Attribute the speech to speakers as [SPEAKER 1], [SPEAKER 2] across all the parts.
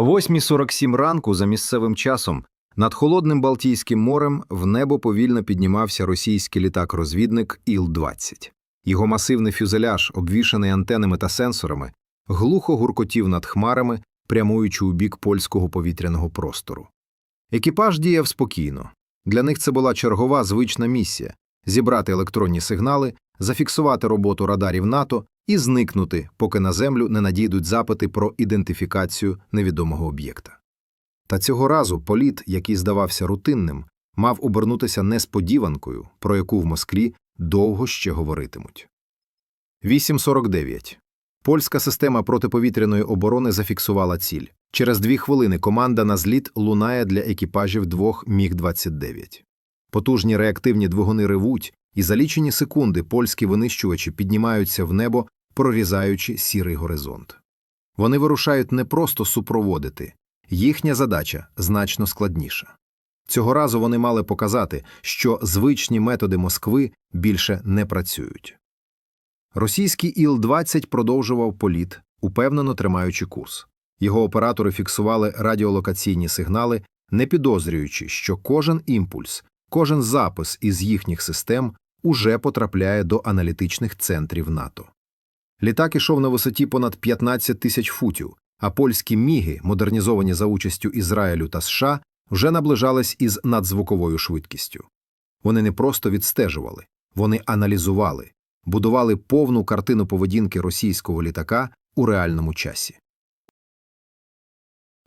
[SPEAKER 1] 8.47 ранку за місцевим часом над холодним Балтійським морем в небо повільно піднімався російський літак-розвідник Іл-20. Його масивний фюзеляж, обвішаний антенами та сенсорами, глухо гуркотів над хмарами, прямуючи у бік польського повітряного простору. Екіпаж діяв спокійно. Для них це була чергова звична місія зібрати електронні сигнали, зафіксувати роботу радарів НАТО і зникнути, поки на землю не надійдуть запити про ідентифікацію невідомого об'єкта. Та цього разу політ, який здавався рутинним, мав обернутися несподіванкою, про яку в Москві довго ще говоритимуть. 8.49. Польська система протиповітряної оборони зафіксувала ціль. Через дві хвилини команда на зліт лунає для екіпажів двох Міг-29. Потужні реактивні двигуни ревуть, і за лічені секунди польські винищувачі піднімаються в небо, прорізаючи сірий горизонт. Вони вирушають не просто супроводити, їхня задача значно складніша. Цього разу вони мали показати, що звичні методи Москви більше не працюють. Російський Іл-20 продовжував політ, упевнено тримаючи курс. Його оператори фіксували радіолокаційні сигнали, не підозрюючи, що кожен імпульс, кожен запис із їхніх систем уже потрапляє до аналітичних центрів НАТО. Літак ішов на висоті понад 15 тисяч футів, а польські міги, модернізовані за участю Ізраїлю та США, вже наближались із надзвуковою швидкістю. Вони не просто відстежували, вони аналізували, будували повну картину поведінки російського літака у реальному часі.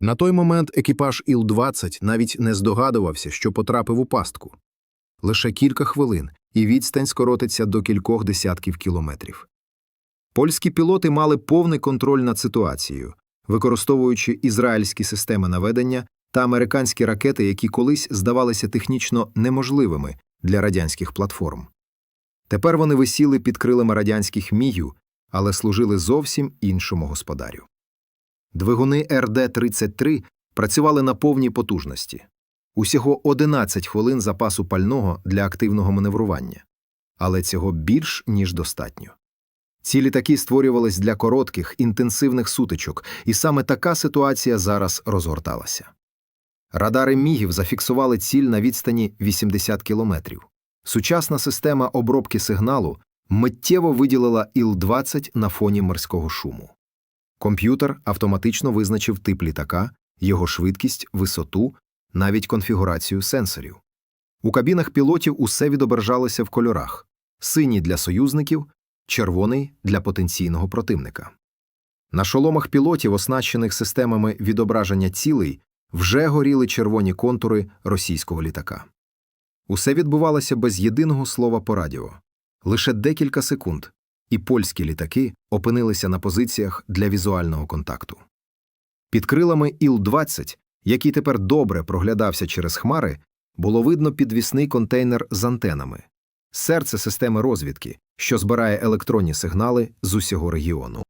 [SPEAKER 1] На той момент екіпаж Іл-20 навіть не здогадувався, що потрапив у пастку. Лише кілька хвилин, і відстань скоротиться до кількох десятків кілометрів. Польські пілоти мали повний контроль над ситуацією, використовуючи ізраїльські системи наведення та американські ракети, які колись здавалися технічно неможливими для радянських платформ. Тепер вони висіли під крилами радянських мігів, але служили зовсім іншому господарю. Двигуни РД-33 працювали на повній потужності. Усього 11 хвилин запасу пального для активного маневрування. Але цього більш ніж достатньо. Ці літаки створювались для коротких, інтенсивних сутичок, і саме така ситуація зараз розгорталася. Радари мігів зафіксували ціль на відстані 80 кілометрів. Сучасна система обробки сигналу миттєво виділила Іл-20 на фоні морського шуму. Комп'ютер автоматично визначив тип літака, його швидкість, висоту, навіть конфігурацію сенсорів. У кабінах пілотів усе відображалося в кольорах синій для союзників, червоний для потенційного противника. На шоломах пілотів, оснащених системами відображення цілей, вже горіли червоні контури російського літака. Усе відбувалося без єдиного слова по радіо лише декілька секунд, і польські літаки опинилися на позиціях для візуального контакту. Під крилами Іл-20, який тепер добре проглядався через хмари, було видно підвісний контейнер з антенами серце системи розвідки, що збирає електронні сигнали з усього регіону.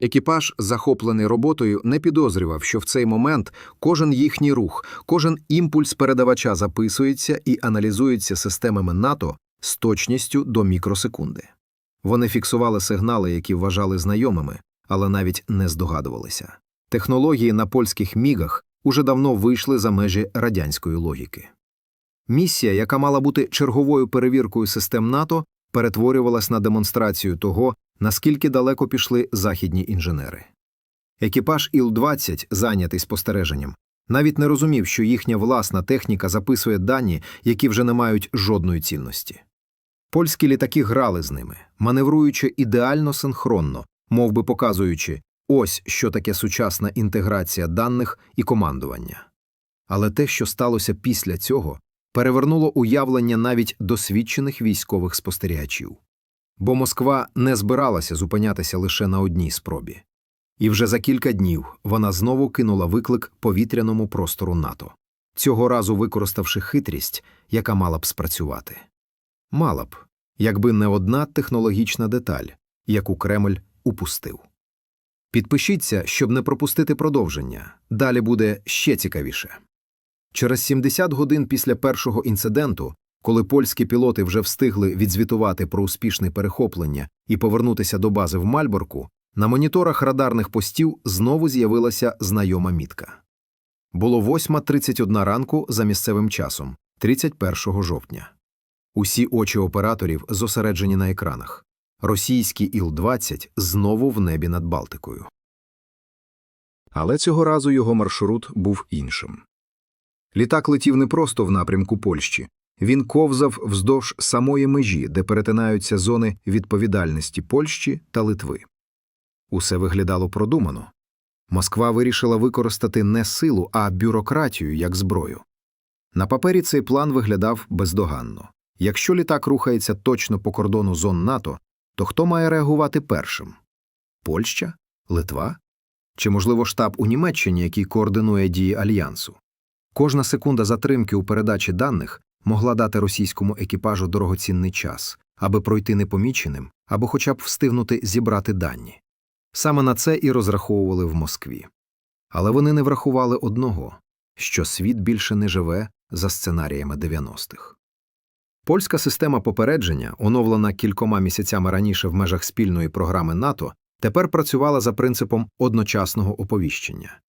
[SPEAKER 1] Екіпаж, захоплений роботою, не підозрював, що в цей момент кожен їхній рух, кожен імпульс передавача записується і аналізується системами НАТО з точністю до мікросекунди. Вони фіксували сигнали, які вважали знайомими, але навіть не здогадувалися. Технології на польських мігах уже давно вийшли за межі радянської логіки. Місія, яка мала бути черговою перевіркою систем НАТО, перетворювалась на демонстрацію того, наскільки далеко пішли західні інженери. Екіпаж Іл-20, зайнятий спостереженням, навіть не розумів, що їхня власна техніка записує дані, які вже не мають жодної цінності. Польські літаки грали з ними, маневруючи ідеально синхронно, мов би показуючи ось що таке сучасна інтеграція даних і командування. Але те, що сталося після цього, перевернуло уявлення навіть досвідчених військових спостерігачів. Бо Москва не збиралася зупинятися лише на одній спробі. І вже за кілька днів вона знову кинула виклик повітряному простору НАТО, цього разу використавши хитрість, яка мала б спрацювати. Мала б, якби не одна технологічна деталь, яку Кремль упустив. Підпишіться, щоб не пропустити продовження. Далі буде ще цікавіше. Через 70 годин після першого інциденту, коли польські пілоти вже встигли відзвітувати про успішне перехоплення і повернутися до бази в Мальборку, На моніторах радарних постів знову з'явилася знайома мітка. Було 8.31 ранку за місцевим часом, 31 жовтня. Усі очі операторів зосереджені на екранах. Російський Іл-20 знову в небі над Балтикою.
[SPEAKER 2] Але цього разу його маршрут був іншим. Літак летів не просто в напрямку Польщі, він ковзав вздовж самої межі, де перетинаються зони відповідальності Польщі та Литви. Усе виглядало продумано. Москва вирішила використати не силу, а бюрократію як зброю. На папері цей план виглядав бездоганно. Якщо літак рухається точно по кордону зон НАТО, то хто має реагувати першим? Польща? Литва? Чи, можливо, штаб у Німеччині, який координує дії альянсу? Кожна секунда затримки у передачі даних могла дати російському екіпажу дорогоцінний час, аби пройти непоміченим або хоча б встигнути зібрати дані. Саме на це і розраховували в Москві. Але вони не врахували одного що світ більше не живе за сценаріями 90-х. Польська система попередження, оновлена кількома місяцями раніше в межах спільної програми НАТО, тепер працювала за принципом одночасного оповіщення.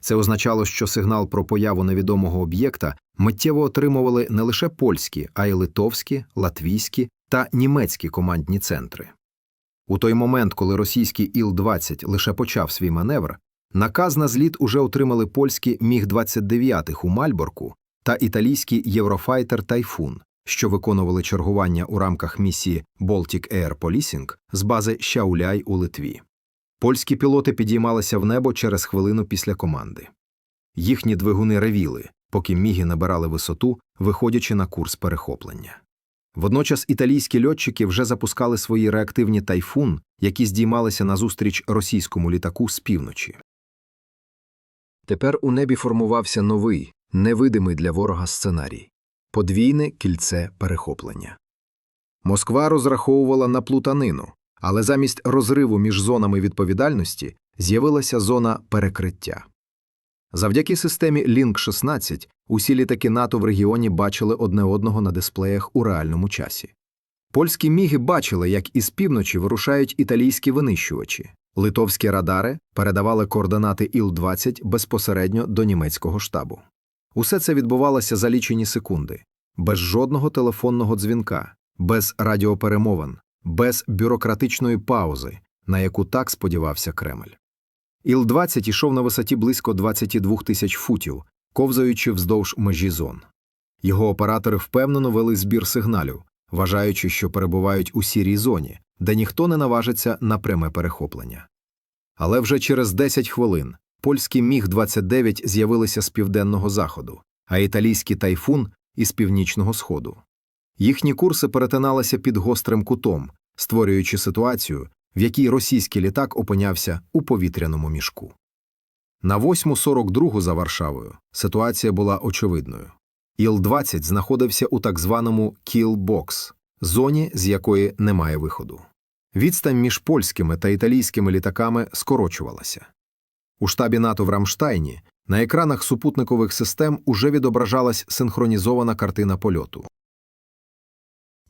[SPEAKER 2] Це означало, що сигнал про появу невідомого об'єкта миттєво отримували не лише польські, а й литовські, латвійські та німецькі командні центри. У той момент, коли російський Іл-20 лише почав свій маневр, наказ на зліт уже отримали польські Міг-29 у Мальборку та італійський Єврофайтер Тайфун, що виконували чергування у рамках місії Baltic Air Policing з бази Щауляй у Литві. Польські пілоти підіймалися в небо через хвилину після команди. Їхні двигуни ревіли, поки міги набирали висоту, виходячи на курс перехоплення. Водночас італійські льотчики вже запускали свої реактивні тайфун, які здіймалися назустріч російському літаку з півночі. Тепер у небі формувався новий, невидимий для ворога сценарій подвійне кільце перехоплення. Москва розраховувала на плутанину, але замість розриву між зонами відповідальності з'явилася зона перекриття. Завдяки системі Link 16 усі літаки НАТО в регіоні бачили одне одного на дисплеях у реальному часі. Польські міги бачили, як із півночі вирушають італійські винищувачі. Литовські радари передавали координати Іл-20 безпосередньо до німецького штабу. Усе це відбувалося за лічені секунди, без жодного телефонного дзвінка, без радіоперемовин, без бюрократичної паузи, на яку так сподівався Кремль. Іл-20 ішов на висоті близько 22 тисяч футів, ковзаючи вздовж межі зон. Його оператори впевнено вели збір сигналів, вважаючи, що перебувають у сірій зоні, де ніхто не наважиться на пряме перехоплення. Але вже через 10 хвилин польські Міг-29 з'явилися з південного заходу, а італійський тайфун із північного сходу. Їхні курси перетиналися під гострим кутом, створюючи ситуацію, в якій російський літак опинявся у повітряному мішку. На 8.42 за Варшавою ситуація була очевидною. Іл-20 знаходився у так званому «кіл-бокс» – зоні, з якої немає виходу. Відстань між польськими та італійськими літаками скорочувалася. У штабі НАТО в Рамштайні на екранах супутникових систем уже відображалась синхронізована картина польоту.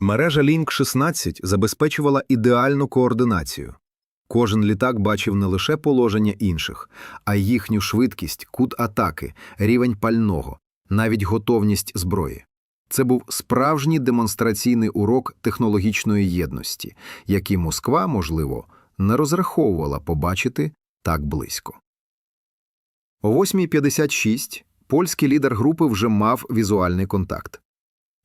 [SPEAKER 2] Мережа Link 16 забезпечувала ідеальну координацію. Кожен літак бачив не лише положення інших, а й їхню швидкість, кут атаки, рівень пального, навіть готовність зброї. Це був справжній демонстраційний урок технологічної єдності, який Москва, можливо, не розраховувала побачити так близько. О 8.56 польський лідер групи вже мав візуальний контакт.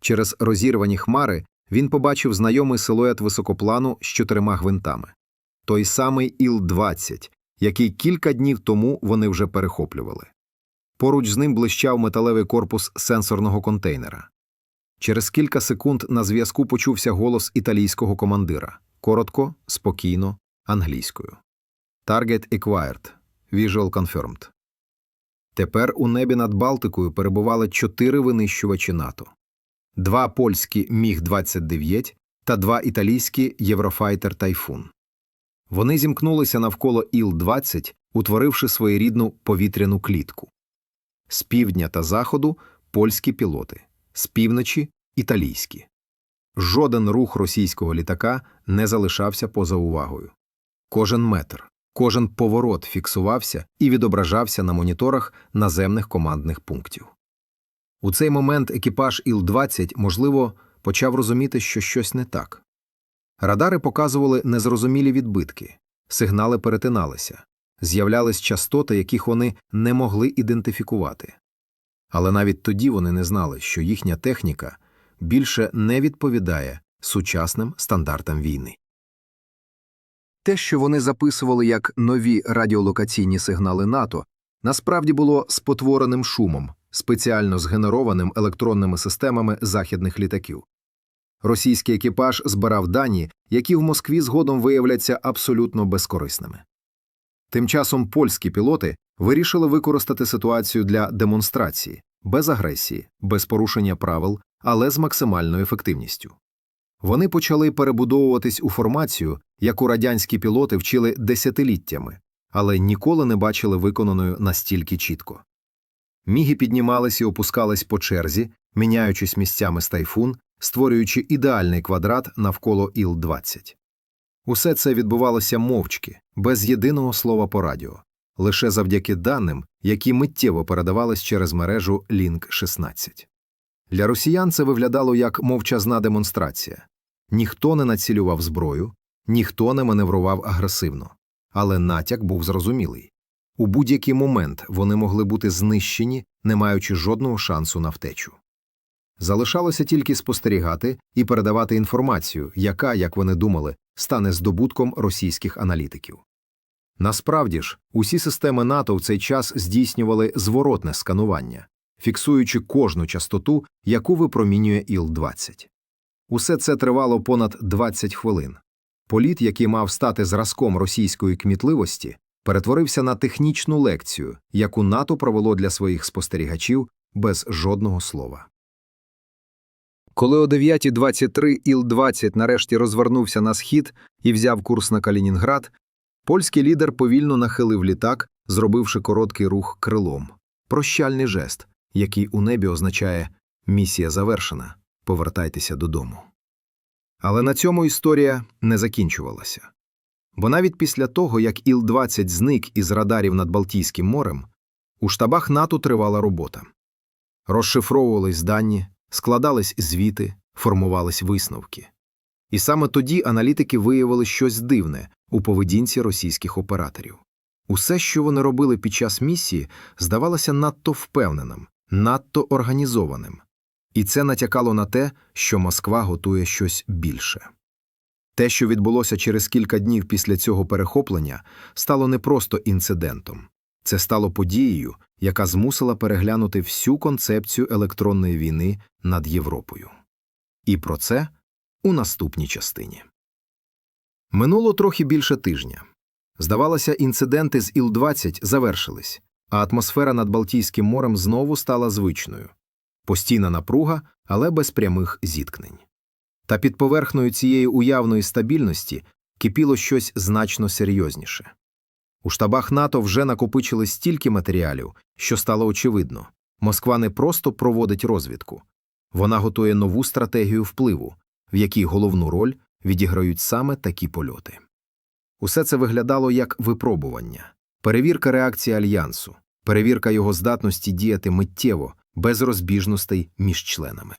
[SPEAKER 2] Через розірвані хмари він побачив знайомий силует високоплану з чотирма гвинтами той самий Іл-20, який кілька днів тому вони вже перехоплювали. Поруч з ним блищав металевий корпус сенсорного контейнера. Через кілька секунд на зв'язку почувся голос італійського командира коротко, спокійно, англійською. Target acquired. Visual confirmed. Тепер у небі над Балтикою перебували чотири винищувачі НАТО два польські Міг-29 та два італійські Єврофайтер Тайфун. Вони зімкнулися навколо Іл-20, утворивши своєрідну повітряну клітку. З півдня та заходу польські пілоти, з півночі італійські. Жоден рух російського літака не залишався поза увагою. Кожен метр,
[SPEAKER 1] Кожен поворот фіксувався і відображався на моніторах наземних командних пунктів. У цей момент екіпаж Іл-20, можливо, почав розуміти, що щось не так. Радари показували незрозумілі відбитки, сигнали перетиналися, з'являлись частоти, яких вони не могли ідентифікувати. Але навіть тоді вони не знали, що їхня техніка більше не відповідає сучасним стандартам війни. Те, що вони записували як нові радіолокаційні сигнали НАТО, насправді було спотвореним шумом, спеціально згенерованим електронними системами західних літаків. Російський екіпаж збирав дані, які в Москві згодом виявляться абсолютно безкорисними. Тим часом польські пілоти вирішили використати ситуацію для демонстрації, без агресії, без порушення правил, але з максимальною ефективністю. Вони почали перебудовуватись у формацію, яку радянські пілоти вчили десятиліттями, але ніколи не бачили виконаною настільки чітко. Міги піднімались і опускались по черзі, міняючись місцями з тайфун, створюючи ідеальний квадрат навколо Іл-20. Усе це відбувалося мовчки, без єдиного слова по радіо, лише завдяки даним, які миттєво передавались через мережу Лінк-16. Для росіян це виглядало як мовчазна демонстрація. Ніхто не націлював зброю, ніхто не маневрував агресивно, але натяк був зрозумілий. У будь-який момент вони могли бути знищені, не маючи жодного шансу на втечу. Залишалося тільки спостерігати і передавати інформацію, яка, як вони думали, стане здобутком російських аналітиків. Насправді ж, усі системи НАТО в цей час здійснювали зворотне сканування, фіксуючи кожну частоту, яку випромінює Іл-20. Усе це тривало понад 20 хвилин. Політ, який мав стати зразком російської кмітливості, перетворився на технічну лекцію, яку НАТО провело для своїх спостерігачів без жодного слова.
[SPEAKER 2] Коли о 9.23 Іл-20 нарешті розвернувся на схід і взяв курс на Калінінград, польський лідер повільно нахилив літак, зробивши короткий рух крилом. Прощальний жест, який у небі означає «місія завершена, повертайтеся додому». Але на цьому історія не закінчувалася. Бо навіть після того, як Іл-20 зник із радарів над Балтійським морем, у штабах НАТО тривала робота. Розшифровувались дані, складались звіти, формувались висновки. І саме тоді аналітики виявили щось дивне у поведінці російських операторів. Усе, що вони робили під час місії, здавалося надто впевненим, надто організованим. І це натякало на те, що Москва готує щось більше. Те, що відбулося через кілька днів після цього перехоплення, стало не просто інцидентом. Це стало подією, яка змусила переглянути всю концепцію електронної війни над Європою. І про це у наступній частині. Минуло трохи більше тижня. Здавалося, інциденти з Іл-20 завершились, а атмосфера над Балтійським морем знову стала звичною. Постійна напруга, але без прямих зіткнень. Та під поверхнею цієї уявної стабільності кипіло щось значно серйозніше. У штабах НАТО вже накопичили стільки матеріалів, що стало очевидно Москва не просто проводить розвідку, вона готує нову стратегію впливу, в якій головну роль відіграють саме такі польоти. Усе це виглядало як випробування, перевірка реакції альянсу, перевірка його здатності діяти миттєво, без розбіжностей між членами.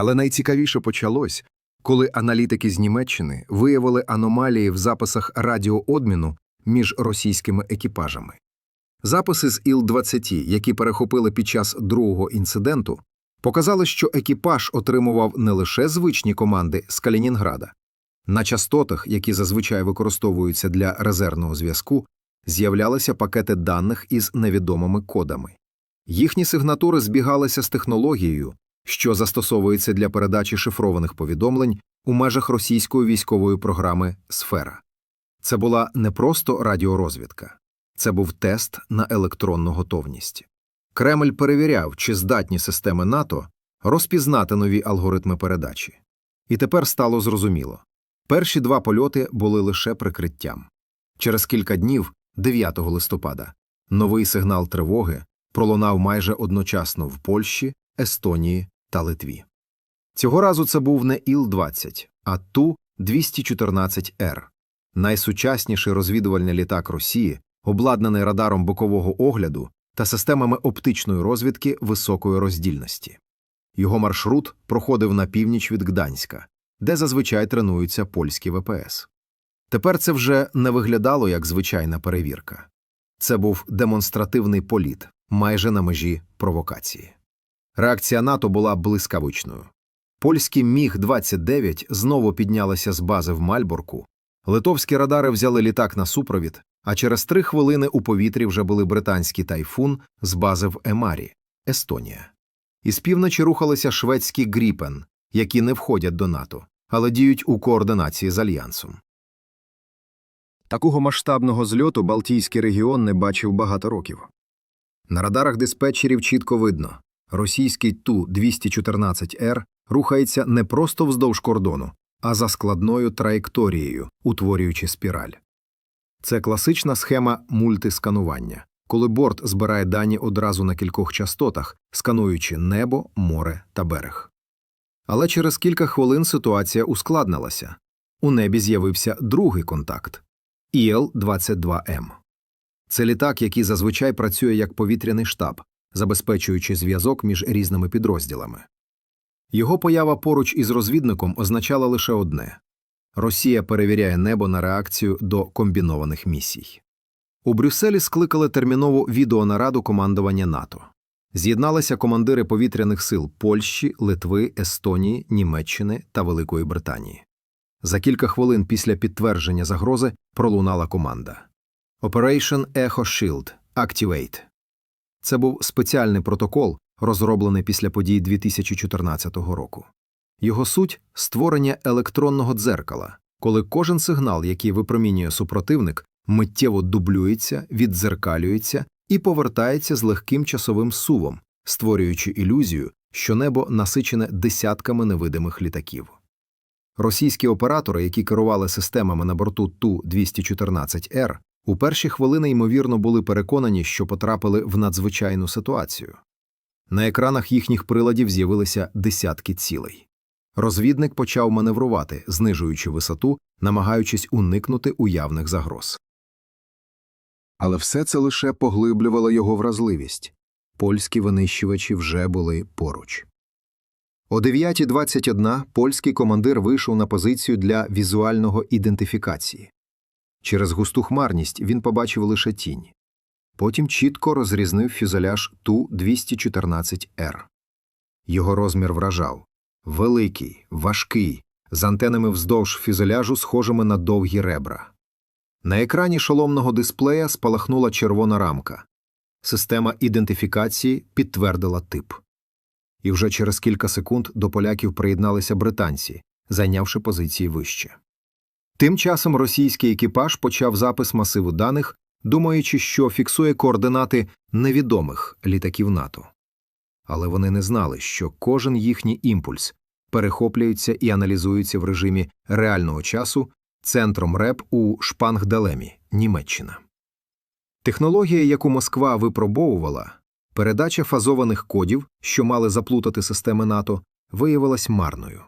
[SPEAKER 2] Але найцікавіше почалось, коли аналітики з Німеччини виявили аномалії в записах радіообміну між російськими екіпажами. Записи з Іл-20, які перехопили під час другого інциденту, показали, що екіпаж отримував не лише звичні команди з Калінінграда. На частотах, які зазвичай використовуються для резервного зв'язку, з'являлися пакети даних із невідомими кодами. Їхні сигнатури збігалися з технологією, що застосовується для передачі шифрованих повідомлень у межах російської військової програми Сфера. Це була не просто радіорозвідка, це був тест на електронну готовність. Кремль перевіряв, чи здатні системи НАТО розпізнати нові алгоритми передачі. І тепер стало зрозуміло перші два польоти були лише прикриттям. Через кілька днів, 9 листопада, новий сигнал тривоги пролунав майже одночасно в Польщі, Естонії та Литві. Цього разу це був не Іл-20, а Ту-214Р,
[SPEAKER 1] найсучасніший розвідувальний літак Росії, обладнаний радаром бокового огляду та системами оптичної розвідки високої роздільності. Його маршрут проходив на північ від Гданська, де зазвичай тренуються польські ВПС. Тепер це вже не виглядало як звичайна перевірка. Це був демонстративний політ, майже на межі провокації. Реакція НАТО була блискавичною. Польські Міг-29 знову піднялися з бази в Мальборку, литовські радари взяли літак на супровід, а через три хвилини у повітрі вже були британський тайфун з бази в Емарі, Естонія. Із півночі рухалися шведські Гріпен, які не входять до НАТО, але діють у координації з Альянсом.
[SPEAKER 2] Такого масштабного зльоту Балтійський регіон не бачив багато років. На радарах диспетчерів чітко видно російський Ту-214Р рухається не просто вздовж кордону, а за складною траєкторією, утворюючи спіраль. Це класична схема мультисканування, коли борт збирає дані одразу на кількох частотах, скануючи небо, море та берег. Але через кілька хвилин ситуація ускладнилася. У небі з'явився другий контакт ІЛ-22М. Це літак, який зазвичай працює як повітряний штаб, забезпечуючи зв'язок між різними підрозділами. Його поява поруч із розвідником означала лише одне Росія перевіряє небо на реакцію до комбінованих місій. У Брюсселі скликали термінову відеонараду командування НАТО. З'єдналися командири повітряних сил Польщі, Литви, Естонії, Німеччини та Великої Британії. За кілька хвилин після підтвердження загрози пролунала команда Operation Echo Shield Activate. Це був спеціальний протокол, розроблений після подій 2014 року. Його суть створення електронного дзеркала, коли кожен сигнал, який випромінює супротивник, миттєво дублюється, віддзеркалюється і повертається з легким часовим сувом, створюючи ілюзію, що небо насичене десятками невидимих літаків. Російські оператори, які керували системами на борту Ту-214Р, у перші хвилини ймовірно були переконані, що потрапили в надзвичайну ситуацію. На екранах їхніх приладів з'явилися десятки цілей. Розвідник почав маневрувати, знижуючи висоту, намагаючись уникнути уявних загроз. Але все це лише поглиблювало його вразливість. Польські винищувачі вже були поруч. О 9.21 польський командир вийшов на позицію для візуального ідентифікації. Через густу хмарність він побачив лише тінь. Потім чітко розрізнив фюзеляж Ту-214Р. Його розмір вражав великий, важкий, з антенами вздовж фюзеляжу, схожими на довгі ребра. На екрані шоломного дисплея спалахнула червона рамка. Система ідентифікації підтвердила тип. І вже через кілька секунд до поляків приєдналися британці, зайнявши позиції вище. Тим часом російський екіпаж почав запис масиву даних, думаючи, що фіксує координати невідомих літаків НАТО. Але вони не знали, що кожен їхній імпульс перехоплюється і аналізується в режимі реального часу центром РЕП у Шпангделемі, Німеччина. Технологія, яку Москва випробовувала, передача фазованих кодів, що мали заплутати системи НАТО, виявилась марною.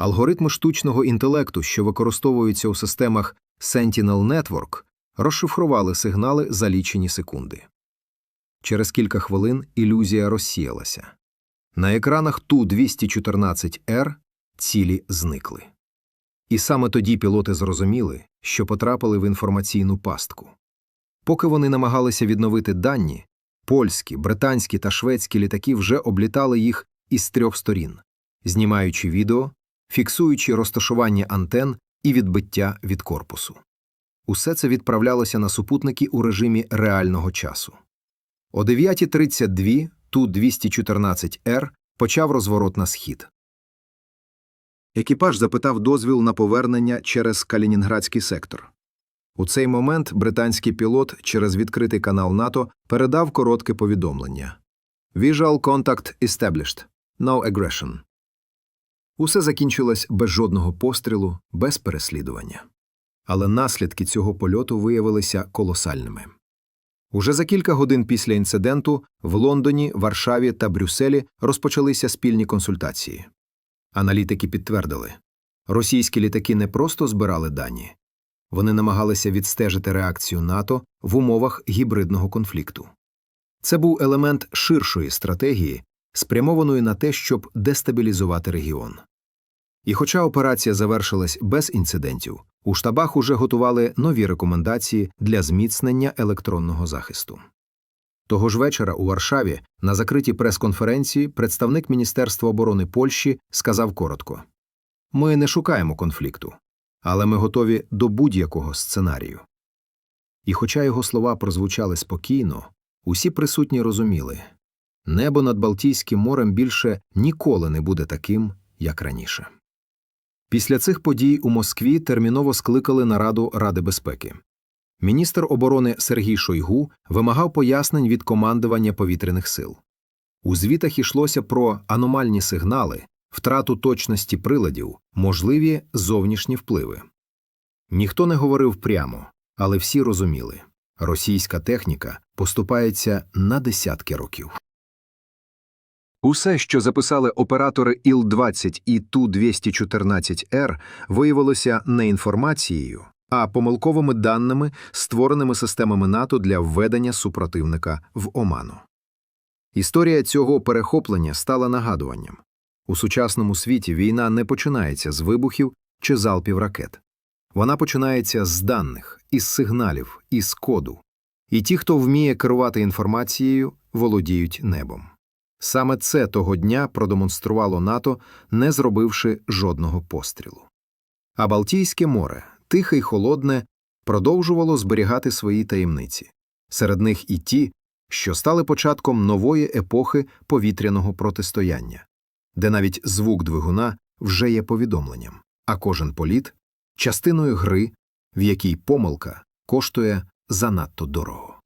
[SPEAKER 2] Алгоритми штучного інтелекту, що використовуються у системах Sentinel Network, розшифрували сигнали за лічені секунди. Через кілька хвилин ілюзія розсіялася. На екранах Ту-214Р цілі зникли. І саме тоді пілоти зрозуміли, що потрапили в інформаційну пастку. Поки вони намагалися відновити дані, польські, британські та шведські літаки вже облітали їх із трьох сторін, знімаючи відео, фіксуючи розташування антен і відбиття від корпусу. Усе це відправлялося на супутники у режимі реального часу. О 9.32 Ту-214Р почав розворот на схід. Екіпаж запитав дозвіл на повернення через Калінінградський сектор. У цей момент британський пілот через відкритий канал НАТО передав коротке повідомлення Visual Contact Established. No aggression. Усе закінчилось без жодного пострілу, без переслідування. Але наслідки цього польоту виявилися колосальними. Уже за кілька годин після інциденту в Лондоні, Варшаві та Брюсселі розпочалися спільні консультації. Аналітики підтвердили, російські літаки не просто збирали дані,
[SPEAKER 1] Вони намагалися відстежити реакцію НАТО в умовах гібридного конфлікту. Це був елемент ширшої стратегії, спрямованої на те, щоб дестабілізувати регіон. І хоча операція завершилась без інцидентів, у штабах уже готували нові рекомендації для зміцнення електронного захисту. Того ж вечора у Варшаві на закритій прес-конференції представник Міністерства оборони Польщі сказав коротко: Ми не шукаємо конфлікту, але ми готові до будь-якого сценарію. І хоча його слова прозвучали спокійно, усі присутні розуміли небо над Балтійським морем більше ніколи не буде таким, як раніше. Після цих подій у Москві терміново скликали нараду Ради безпеки. Міністр оборони Сергій Шойгу вимагав пояснень від командування повітряних сил. У звітах йшлося про аномальні сигнали, втрату точності приладів, можливі зовнішні впливи. Ніхто не говорив прямо, але всі розуміли російська техніка поступається на десятки років.
[SPEAKER 2] Усе, що записали оператори Іл-20 і Ту-214Р, виявилося не інформацією, а помилковими даними, створеними системами НАТО для введення супротивника в оману. Історія цього перехоплення стала нагадуванням. У сучасному світі війна не починається з вибухів чи залпів ракет. Вона починається з даних, із сигналів, із коду. І ті, хто вміє керувати інформацією, володіють небом. Саме це того дня продемонструвало НАТО, не зробивши жодного пострілу. А Балтійське море, тихе й холодне, продовжувало зберігати свої таємниці. Серед них і ті, що стали початком нової епохи повітряного протистояння, де навіть звук двигуна вже є повідомленням, а кожен політ частиною гри, в якій помилка коштує занадто дорого.